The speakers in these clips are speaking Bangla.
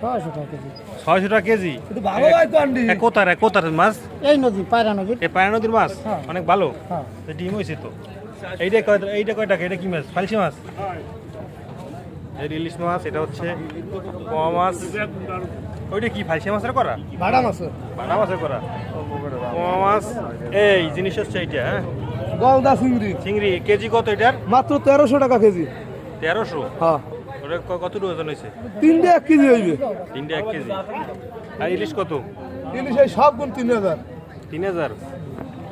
ছয়শো টাকা কেজি। ছয়শো টাকা কেজি? ভালো হয় কোয়ান্ডি এ কোথার কোথার মাছ? এই নদী পায়রা নদীর এ পায়রা নদীর মাছ? হ্যাঁ। অনেক ভালো। হ্যাঁ। ডিম হয়েছে তো। এইটা কয় এইটা কয় টাকা? এটা কি মাছ? ফালসি মাছ? এই ইলিশ মাছ এটা হচ্ছে পোয়া মাছ। ওইটা কি ফালসি মাছের করা? ভাড়া মাছ বাটা মাছের করা? পোয়া মাছ। এই জিনিস হচ্ছে এইটা হ্যাঁ? গলদা চিংড়ি। চিংড়ি কেজি কত এটার? মাত্র তেরোশো টাকা কেজি। তেরোশো? হ্যাঁ। ওটা কত ওজন হয়েছে? তিনটে এক কেজি হইবে। তিনটে এক কেজি। আর ইলিশ কত? ইলিশ এই সব গুণ তিন হাজার। তিন হাজার?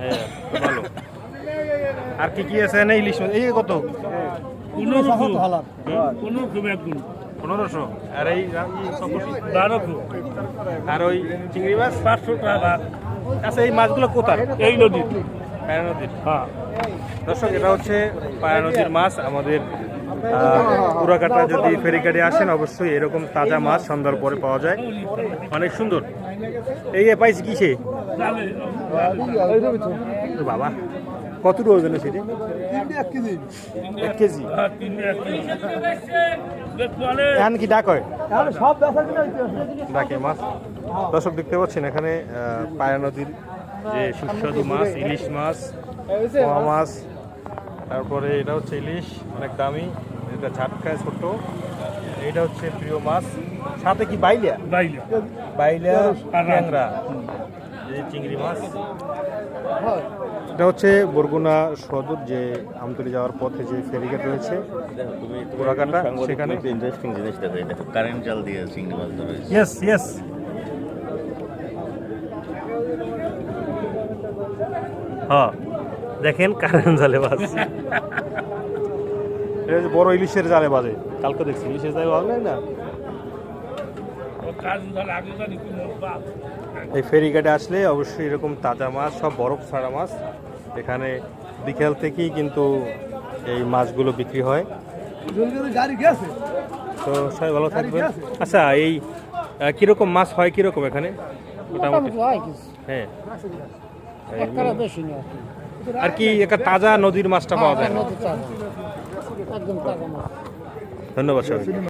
হ্যাঁ ভালো। আর কি কি আছে না ইলিশ? এই কত? পনেরোশো। আর এই আর ওই চিংড়ি মাছ? পাঁচশো টাকা আচ্ছা এই মাছগুলো কোথায়? এই নদী পায়রা নদীর। হ্যাঁ। দর্শক এটা হচ্ছে পায়রা নদীর মাছ আমাদের পুরাকাটা যদি ফেরিঘাটে আসেন, অবশ্যই এরকম তাজা মাছ সন্ধ্যার পরে পাওয়া যায়। অনেক সুন্দর। এই পাইছি কিসে? বাবা, কত ওজন এটা? এক কেজি। এখন কি ডাক হয়? ডাকে মাছ। দর্শক দেখতে পাচ্ছেন, এখানে পায়রা নদীর যে সুস্বাদু মাছ, ইলিশ মাছ, পোয়া মাছ তারপরে এটা হচ্ছে ইলিশ অনেক দামি। এটা ঝাটকায় ছোট এটা হচ্ছে প্রিয় মাছ। সাথে কি বাইলিয়া? বাইলে বাইলিয়া ট্যাংরা। এই চিংড়ি মাছ। এটা হচ্ছে বরগুনা সদর যে আমতলি যাওয়ার পথে যে ফেরিঘাট রয়েছে। তুমি ঘোড়াঘাটা, সেখানে? ইন্টারেস্টিং জিনিস দেখো দেখো কারেন্ট জাল দিয়ে চিংড়ি মাছ ধরে ইয়েস ইয়েস হ্যাঁ। দেখেন কারেন্ট জালে বাজ। বড় ইলিশের জালে বাজে। কালকে দেখছি ইলিশের জালে বাজ নাই না? এই ফেরিঘাটে আসলে অবশ্যই এরকম তাজা মাছ সব বরফ ছাড়া মাছ। এখানে বিকেল থেকেই কিন্তু এই মাছগুলো বিক্রি হয়। জলদি গাড়ি গেছে তো সবাই ভালো থাকবেন। আচ্ছা এই কীরকম মাছ হয় কীরকম এখানে? মোটামুটি। হয়। কিছু বেশি না আর কি। একটা তাজা নদীর মাছটা পাওয়া যায় ধন্যবাদ সবাই